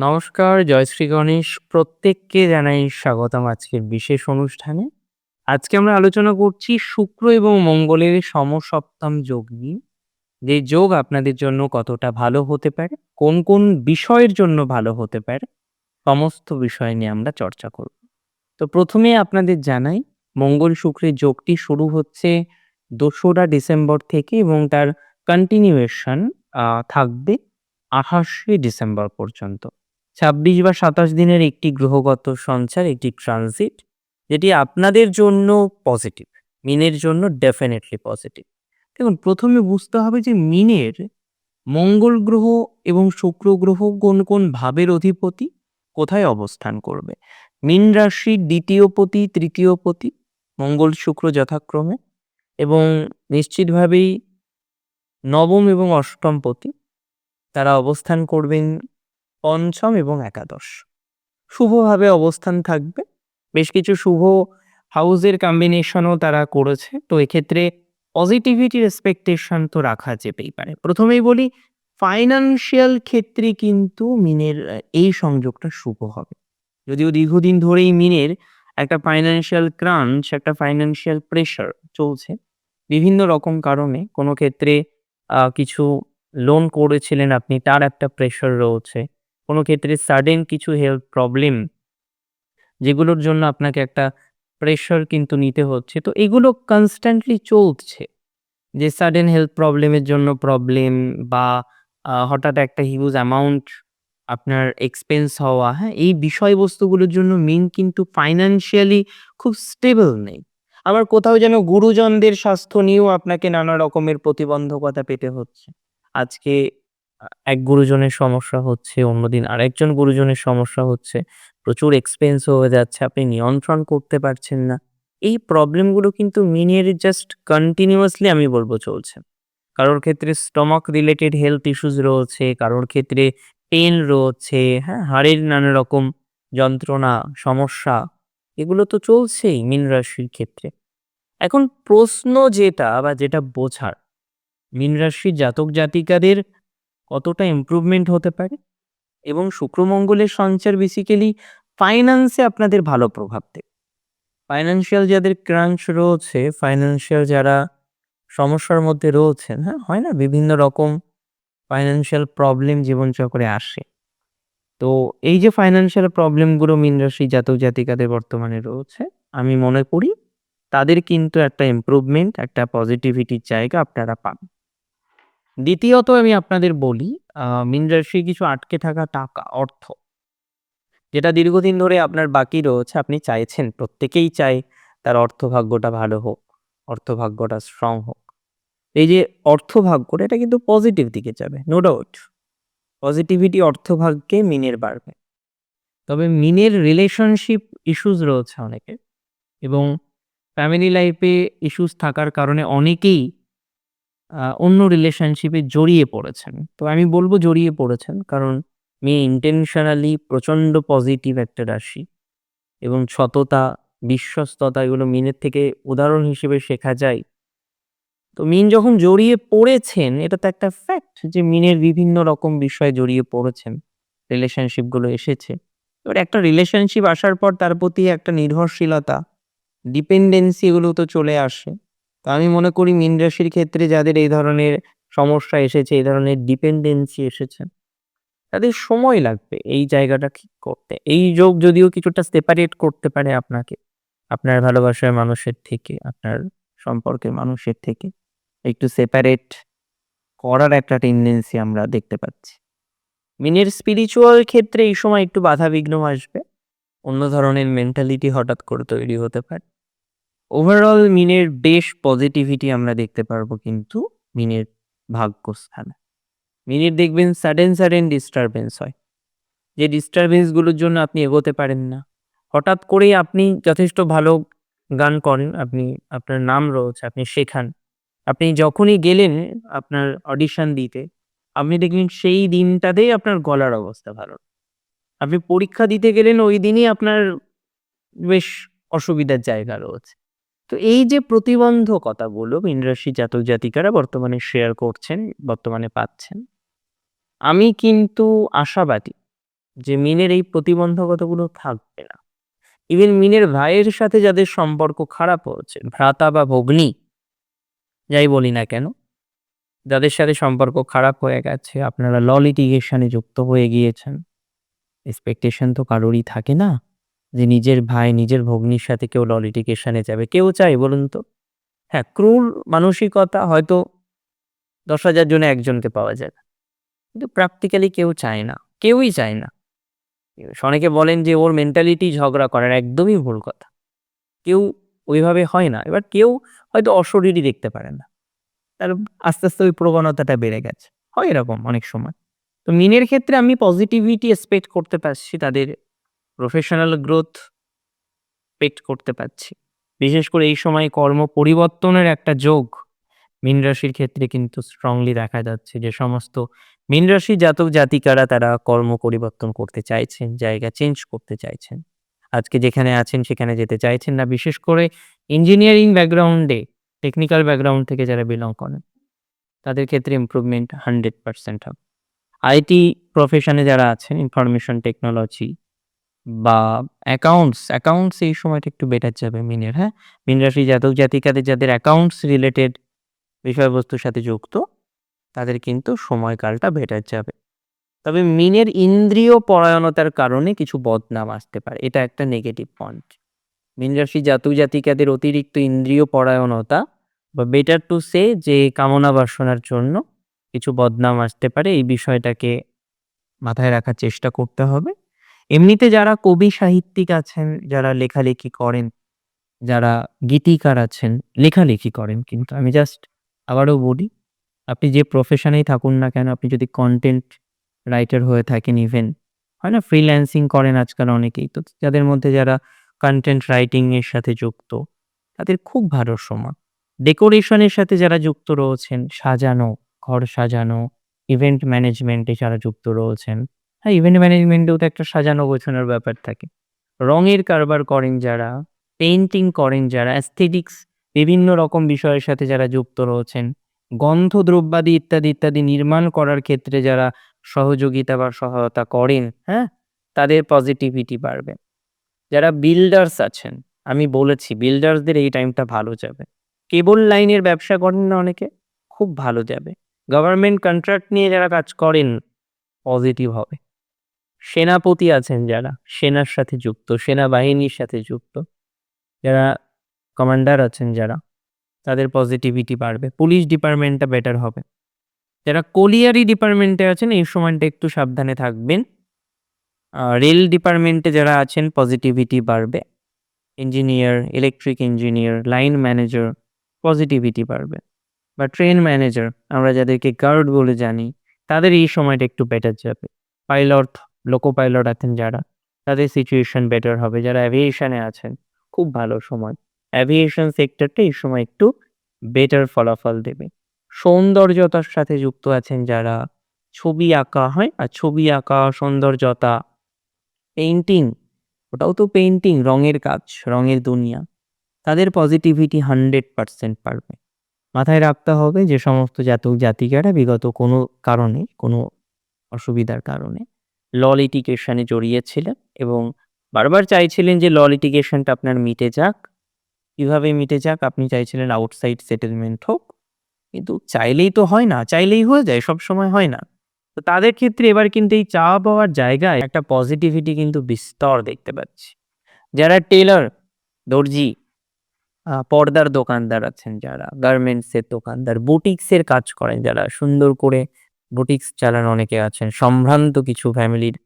নমস্কার, জয় শ্রী গণেশ। প্রত্যেককে জানাই স্বাগতম আজকের বিশেষ অনুষ্ঠানে। আজকে আমরা আলোচনা করছি শুক্র এবং মঙ্গলের সমসপ্তম যোগ নিয়ে। যে যোগ আপনাদের জন্য কতটা ভালো হতে পারে, কোন, কোন বিষয়ের জন্য ভালো হতে পারে, সমস্ত বিষয় নিয়ে আমরা চর্চা করব। তো প্রথমেই আপনাদের জানাই মঙ্গল শুক্রের যোগটি শুরু হচ্ছে দোসরা ডিসেম্বর থেকে এবং তার কন্টিনিউয়েশন থাকবে ২৮শে ডিসেম্বর পর্যন্ত। ২৬ বা ২৭ দিনের একটি গ্রহগত সঞ্চার, একটি ট্রানজিট যেটি আপনাদের জন্য পজিটিভ। মিনের জন্য ডেফিনেটলি পজিটিভ। দেখুন প্রথমে বুঝতে হবে যে মিনের মঙ্গল গ্রহ এবং শুক্র গ্রহ কোন, কোন ভাবের অধিপতি, কোথায় অবস্থান করবে। মিন রাশির দ্বিতীয় পতি, তৃতীয় পতি মঙ্গল, শুক্র যথাক্রমে এবং নিশ্চিতভাবেই নবম এবং অষ্টম পতি তারা অবস্থান করবেন পঞ্চম এবং একাদশ। শুভভাবে অবস্থান থাকবে। বেশ কিছু শুভ হাউসের কম্বিনেশনও তারা করেছে। তো এক্ষেত্রে পজিটিভিটির এক্সপেকটেশন তো রাখা যেতেই পারে। প্রথমেই বলি ফাইন্যান্সিয়াল ক্ষেত্রে কিন্তু মিনের এই সংযোগটা শুভ হবে। যদিও দীর্ঘদিন ধরেই মিনের একটা ফাইন্যান্সিয়াল ক্রাঞ্চ, একটা ফাইন্যান্সিয়াল প্রেশার চলছে। বিভিন্ন রকম কারণে কোনো ক্ষেত্রে কিছু লোন করেছিলেন আপনি তার একটা প্রেশার রয়েছে। কোনো ক্ষেত্রে সাডেন কিছু হেলথ প্রবলেম যেগুলোর জন্য আপনাকে একটা প্রেশার কিন্তু নিতে হচ্ছে। তো এগুলো কনস্ট্যান্টলি চলছে। যে সাডেন হেলথ প্রবলেমের জন্য প্রবলেম বা হঠাৎ একটা হিউজ অ্যামাউন্ট আপনার এক্সপেন্স হওয়া, হ্যাঁ? এই বিষয়বস্তুগুলোর জন্য মেন কিন্তু ফাইন্যান্সিয়ালি খুব স্টেবল নেই। আবার কোথাও যেন গুরুজনদের স্বাস্থ্য নিয়েও আপনাকে নানা রকমের প্রতিবন্ধকতা পেতে হচ্ছে। আজকে এক গুরুজনের সমস্যা হচ্ছে, অন্যদিন আরেকজন গুরুজনের সমস্যা হচ্ছে। প্রচুর এক্সপেন্স হয়ে যাচ্ছে, আপনি নিয়ন্ত্রণ করতে পারছেন না। এই প্রবলেমগুলো কিন্তু মিনের জাস্ট কন্টিনিউয়াসলি আমি বলব চলছে। কারোর ক্ষেত্রে স্টমাক রিলেটেড হেলথ ইস্যুস রয়েছে, কারোর ক্ষেত্রে পেন রয়েছে, হ্যাঁ? হাড়ের নানা রকম যন্ত্রণা, সমস্যা এগুলো তো চলছেই মিন রাশির ক্ষেত্রে। এখন প্রশ্ন যেটা বা যেটা বোঝার, মিন রাশির জাতক জাতিকাদের কতটা ইমপ্রুভমেন্ট হতে পারে এবং শুক্রমঙ্গলের সঞ্চার বেসিক্যালি ফাইন্যান্সে আপনাদের ভালো প্রভাব দেবে। ফাইন্যান্সিয়াল যাদের ক্রাঞ্চ রয়েছে, ফাইন্যান্সিয়াল যারা সমস্যার মধ্যে রয়েছেন, হ্যাঁ? হয় না বিভিন্ন রকম ফাইন্যান্সিয়াল প্রবলেম জীবনচক্রে আসে। তো এই যে ফাইন্যান্সিয়াল প্রবলেমগুলো মীন রাশির জাতক জাতিকাদের বর্তমানে রয়েছে, আমি মনে করি তাদের কিন্তু একটা ইমপ্রুভমেন্ট, একটা পজিটিভিটির জায়গা আপনারা পাবেন। দ্বিতীয়ত আমি আপনাদের বলি মীন রাশির কিছু আটকে থাকা টাকা, অর্থ যেটা দীর্ঘদিন ধরে আপনার বাকি রয়েছে, আপনি চাইছেন, প্রত্যেকেই চায় তার অর্থভাগ্যটা ভালো হোক, অর্থভাগ্যটা স্ট্রং হোক। এই যে অর্থভাগ্যটা এটা কিন্তু পজিটিভ দিকে যাবে, নো ডাউট। পজিটিভিটি অর্থভাগ্যে মিনের বাড়বে। তবে মিনের রিলেশনশিপ ইস্যুস রয়েছে অনেকের এবং ফ্যামিলি লাইফে ইস্যুস থাকার কারণে অনেকেই অন্য রিলেশনশিপে জড়িয়ে পড়েছেন। তো আমি বলব জড়িয়ে পড়েছেন কারণ মেয়ে ইন্টেনশনালি প্রচণ্ড পজিটিভ একটা রাশি এবং সততা, বিশ্বস্ততা এগুলো মিনের থেকে উদাহরণ হিসেবে শেখা যায়। তো মিন যখন জড়িয়ে পড়েছেন এটা তো একটা ফ্যাক্ট যে মিনের বিভিন্ন রকম বিষয়ে জড়িয়ে পড়েছেন। রিলেশনশিপগুলো এসেছে। এবার একটা রিলেশনশিপ আসার পর তার প্রতি একটা নির্ভরশীলতা, ডিপেন্ডেন্সি এগুলো তো চলে আসে। তো আমি মনে করি মীন রাশির ক্ষেত্রে যাদের এই ধরনের সমস্যা এসেছে, এই ধরনের ডিপেন্ডেন্সি এসেছে, তাদের সময় লাগবে এই জায়গাটা ঠিক করতে। এই যোগ যদিও কিছুটা সেপারেট করতে পারে আপনাকে, আপনার ভালোবাসার মানুষের থেকে, আপনার সম্পর্কের মানুষের থেকে। একটু সেপারেট করার একটা টেন্ডেন্সি আমরা দেখতে পাচ্ছি। মিনের স্পিরিচুয়াল ক্ষেত্রে এই সময় একটু বাধা বিঘ্ন আসবে। অন্য ধরনের মেন্টালিটি হঠাৎ করে তৈরি হতে পারে। ওভারঅল মিনের বেশ পজিটিভিটি আমরা দেখতে পারব কিন্তু মিনের ভাগ্যস্থানে। মিনের দেখবেন সাডেন, সাডেন ডিস্টারবেন্স হয়। যে ডিস্টারবেন্সগুলোর জন্য আপনি এগোতে পারেন না। হঠাৎ করেই আপনি যথেষ্ট ভালো গান করেন, আপনি আপনার নাম রয়েছে, আপনি শেখান। আপনি যখনই গেলেন আপনার অডিশন দিতে, আপনি দেখলেন সেই দিনটাতেই আপনার গলার অবস্থা ভালো আপনি পরীক্ষা দিতে গেলেন ওই দিনই আপনার বেশ অসুবিধার জায়গা রয়েছে। তো এই যে প্রতিবন্ধকতাগুলো রাশির জাতক জাতিকারা বর্তমানে শেয়ার করছেন, বর্তমানে পাচ্ছেন। আমি কিন্তু আশাবাদী যে মিনের এই প্রতিবন্ধকতাগুলো থাকবে না ইভেন মিনের ভাইয়ের সাথে যাদের সম্পর্ক খারাপ হচ্ছে ভ্রাতা বা ভগ্নী যাই বলি না কেন যাদের সাথে সম্পর্ক খারাপ হয়ে গেছে আপনারা ল লিটিগেশনে যুক্ত হয়ে গিয়েছেন এক্সপেকটেশন তো কারোরই থাকে না যে নিজের ভাই, নিজের ভগ্নির সাথে কেউ ল লিটিগেশনে যাবে, কেউ চাই বলুন তো? হ্যাঁ ক্রুর মানসিকতা হয়তো দশ হাজার জনে একজনকে পাওয়া যায় না। কিন্তু প্র্যাকটিক্যালি কেউ চায় না, কেউই চায় না। অনেকে বলেন যে ওর মেন্টালিটি ঝগড়া করার একদমই ভুল কথা। কেউ ওইভাবে হয় না, এবার কেউ হয়তো অশরীরই দেখতে পারে না। তার আস্তে আস্তে ওই প্রবণতাটা বেড়ে গেছে। হয় এরকম অনেক সময়। তো মিনের ক্ষেত্রে আমি পজিটিভিটি এক্সপেক্ট করতে পারছি তাদের প্রফেশনাল গ্রোথ এক্সপেক্ট করতে পারছি। বিশেষ করে এই সময় কর্ম পরিবর্তনের একটা যোগ মীন রাশির ক্ষেত্রে কিন্তু স্ট্রংলি দেখা যাচ্ছে যে সমস্ত মীন রাশি জাতক জাতিকারা তারা কর্ম পরিবর্তন করতে চাইছেন, জায়গা চেঞ্জ করতে চাইছেন। আজকে যেখানে আছেন সেখানে যেতে চাইছেন না। বিশেষ করে ইঞ্জিনিয়ারিং ব্যাকগ্রাউন্ডে টেকনিক্যাল ব্যাকগ্রাউন্ড থেকে যারা বিলং করেন, তাদের ক্ষেত্রে ইমপ্রুভমেন্ট হান্ড্রেড পার্সেন্ট হবে। আইটি প্রফেশনে যারা আছেন ইনফরমেশন টেকনোলজি বা অ্যাকাউন্টস অ্যাকাউন্টস এই সময়টা একটু বেটার যাবে মিনের হ্যাঁ? মিন রাশি জাতক জাতিকাদের যাদের অ্যাকাউন্টস রিলেটেড বিষয়বস্তুর সাথে যুক্ত, তাদের কিন্তু সময়কালটা বেটার যাবে। তবে মিনের ইন্দ্রিয় পরায়ণতার কারণে কিছু বদনাম আসতে পারে, এটা একটা নেগেটিভ পয়েন্ট মীন রাশি জাতক জাতিকাদের অতিরিক্ত ইন্দ্রিয় পরায়ণতা বা বেটার টু সে যে কামনা বাসনার জন্য কিছু বদনাম আসতে পারে, এই বিষয়টাকে মাথায় রাখার চেষ্টা করতে হবে। এমনিতে যারা কবি সাহিত্যিক আছেন, যারা লেখালেখি করেন, যারা গীতিকার আছেন, লেখালেখি করেন, কিন্তু আমি জাস্ট আবারও বলি, আপনি যে প্রফেশনেই থাকুন না কেন, আপনি যদি কন্টেন্ট রাইটার হয়ে থাকেন ইভেন হয় না? ফ্রিল্যান্সিং করেন আজকাল অনেকেই, তো যাদের মধ্যে যারা কন্টেন্ট রাইটিং এর সাথে যুক্ত, তাদের খুব ভালো সময়। ডেকোরেশনের সাথে যারা যুক্ত রয়েছেন, সাজানো, ঘর সাজানো ইভেন্ট ম্যানেজমেন্টে যারা যুক্ত রয়েছেন হ্যাঁ ইভেন্ট ম্যানেজমেন্টেও তো একটা সাজানো গোছানোর ব্যাপার থাকে। রঙের কারবার করেন যারা পেইন্টিং করেন যারা অ্যাস্থেটিক্স বিভিন্ন রকম বিষয়ের সাথে যারা যুক্ত রয়েছেন গন্ধ দ্রব্যাদি ইত্যাদি ইত্যাদি নির্মাণ করার ক্ষেত্রে যারা সহযোগিতা বা সহায়তা করেন হ্যাঁ তাদের পজিটিভিটি বাড়বে। যারা বিল্ডার্স আছেন, আমি বলেছি বিল্ডার্সদের এই টাইমটা ভালো যাবে। কেবল লাইনের ব্যবসা করেন না অনেকে, খুব ভালো যাবে। গভর্নমেন্ট কন্ট্রাক্ট নিয়ে যারা কাজ করেন পজিটিভ হবে। সেনাপতি আছেন যারা, সেনার সাথে যুক্ত, সেনাবাহিনীর সাথে যুক্ত, যারা কমান্ডার আছেন যারা, তাদের পজিটিভিটি বাড়বে, পুলিশ ডিপার্টমেন্টটা বেটার হবে। যারা কোলিয়ারি ডিপার্টমেন্টে আছেন, এই সময়টা একটু সাবধানে থাকবেন। রেল ডিপার্টমেন্টে যারা আছেন পজিটিভিটি বাড়বে। Engineer electric engineer line manager positivity বাড়বে। বা ট্রেন ম্যানেজার আমরা যাদেরকে গার্ড বলে জানি, তাদের এই সময়টা একটু বেটার যাবে। পাইলট লোকো পাইলট আছেন যারা, তাদের সিচুয়েশন বেটার হবে। যারা অ্যাভিয়েশনে আছেন, খুব ভালো সময়। অ্যাভিয়েশন সেক্টরটা এই সময় একটু বেটার ফলাফল দেবে। সৌন্দর্যতার সাথে যুক্ত আছেন যারা, ছবি আঁকা হয়, আর ছবি আঁকা, সৌন্দর্যতা পেইন্টিং ওটাও তো পেইন্টিং রঙের কাজ, রঙের দুনিয়া। তাদের পজিটিভিটি হান্ড্রেড পারসেন্ট পারবে। মাথায় রাখতে হবে যে সমস্ত জাতক জাতিকারা বিগত কোনো কারণে, কোনো অসুবিধার কারণে ল লিটিগেশনে জড়িয়েছিলেন এবং বারবার চাইছিলেন যে ল লিটিগেশনটা আপনার মিটে যাক। কীভাবে মিটে যাক? আপনি চাইছিলেন আউটসাইড সেটেলমেন্ট হোক। কিন্তু চাইলেই তো হয় না, চাইলেই হয়ে যায়, সব সময় হয় না। তো তাদের ক্ষেত্রে এবার কিন্তু এই চা পাওয়ার জায়গায় একটা পজিটিভিটি কিন্তু বিস্তর দেখতে পাচ্ছি। যারা টেলার দর্জি পর্দার দোকানদার আছেন যারা গার্মেন্টসের দোকানদার বুটিক্সের কাজ করেন যারা, সুন্দর করে বুটিক্স চালান অনেকে আছেন, সম্ভ্রান্ত কিছু ফ্যামিলির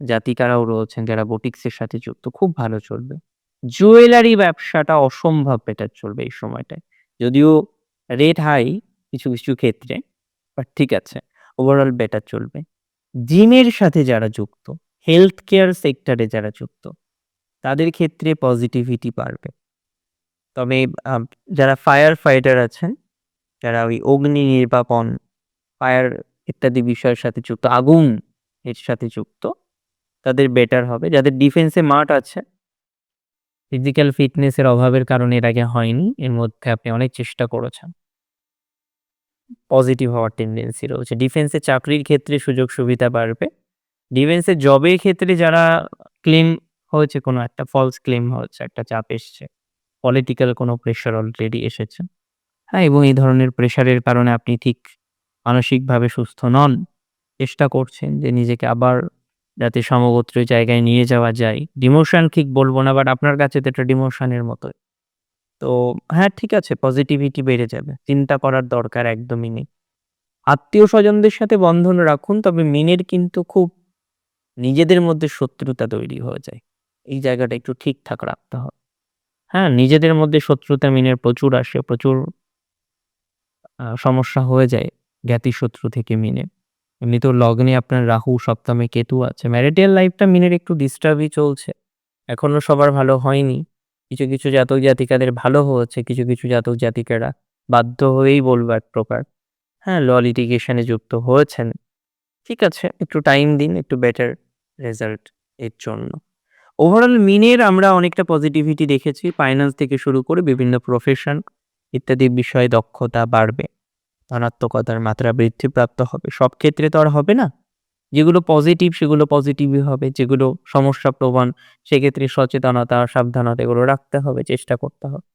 জাতিকারাও রয়েছেন যারা বুটিক্সের সাথে যুক্ত, খুব ভালো চলবে। জুয়েলারি ব্যবসাটা অসম্ভব বেটার চলবে এই সময়টায়। যদিও রেট হাই কিছু কিছু ক্ষেত্রে বাট ঠিক আছে ওভারঅল বেটার চলবে। জিমের সাথে যারা যুক্ত হেলথ কেয়ার সেক্টরে যারা যুক্ত, তাদের ক্ষেত্রে পজিটিভিটি বাড়বে। তবে যারা ফায়ার ফাইটার আছেন, যারা ওই অগ্নি নির্বাপন ফায়ার ইত্যাদি বিষয়ের সাথে যুক্ত আগুন এর সাথে যুক্ত তাদের বেটার হবে যাদের ডিফেন্সে মাঠ আছে ফিজিক্যাল ফিটনেসের অভাবের কারণে এর আগে হয়নি এর মধ্যে আপনি অনেক চেষ্টা করেছেন পজিটিভ হওয়ার টেন্ডেন্সি রয়েছে ডিফেন্সে চাকরির ক্ষেত্রে সুযোগ সুবিধা বাড়বে ডিফেন্সের জবের ক্ষেত্রে যারা ক্লেম হয়েছে কোনো একটা ফলস ক্লেম হয়েছে, একটা চাপ এসছে। পলিটিক্যাল কোনো প্রেশার অলরেডি এসেছে। হ্যাঁ, এবং এই ধরনের প্রেশারের কারণে আপনি ঠিক মানসিকভাবে সুস্থ নন। চেষ্টা করছেন যে নিজেকে আবার যাতে সমগোত্রীয় জায়গায় নিয়ে যাওয়া যায়। ডিমোশন ঠিক বলব না বাট আপনার কাছে তো এটা ডিমোশনের মতোই। তো হ্যাঁ, ঠিক আছে পজিটিভিটি বেড়ে যাবে। চিন্তা করার দরকার একদমই নেই। আত্মীয়-স্বজনদের সাথে বন্ধন রাখুন তবে মিনের কিন্তু খুব নিজেদের মধ্যে শত্রুতা তৈরি হয়ে যায়। এই জায়গাটা একটু ঠিকঠাক রাখতে হবে। হ্যাঁ, নিজেদের মধ্যে শত্রুতা মিনের প্রচুর আসে, প্রচুর সমস্যা হয়ে যায় জ্ঞাতিশত্রু থেকে মিনের। এমনিতেও লগ্নে আপনার রাহু, সপ্তমে কেতু আছে। ম্যারিটাল লাইফটা মিনের একটু ডিস্টার্বই চলছে। এখনও সবার ভালো হয়নি। কিছু, কিছু জাতক জাতিকাদের ভালো হয়েছে, কিছু, কিছু জাতক জাতিকারা বাধ্য হয়েই বলব এক প্রকার। হ্যাঁ, ল লিটিগেশন যুক্ত হয়েছেন। ঠিক আছে, একটু টাইম দিন, একটু বেটার রেজাল্ট এর জন্য। ওভারঅল মিনের আমরা অনেকটা পজিটিভিটি দেখেছি। ফাইন্যান্স থেকে শুরু করে বিভিন্ন প্রফেশন ইত্যাদি বিষয়ে দক্ষতা বাড়বে। ধনাত্মকতার মাত্রা বৃদ্ধিপ্রাপ্ত হবে। সব ক্ষেত্রে তো আর হবে না। যেগুলো পজিটিভ সেগুলো পজিটিভই হবে। যেগুলো সমস্যা প্রবণ সেক্ষেত্রে সচেতনতা, সাবধানতা এগুলো রাখতে হবে, চেষ্টা করতে হবে।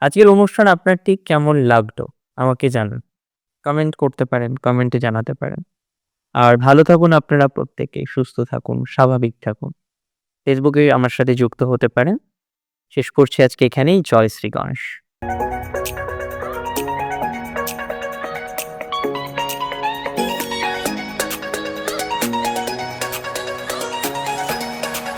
আজকের অনুষ্ঠান আপনার ঠিক কেমন লাগল আমাকে জানান। কমেন্ট করতে পারেন, কমেন্টে জানাতে পারেন। আর ভালো থাকুন আপনারা প্রত্যেকে সুস্থ থাকুন, স্বাভাবিক থাকুন। ফেসবুকে আমার সাথে যুক্ত হতে পারেন। শেষ করছি আজকে এখানেই। জয় শ্রী গণেশ।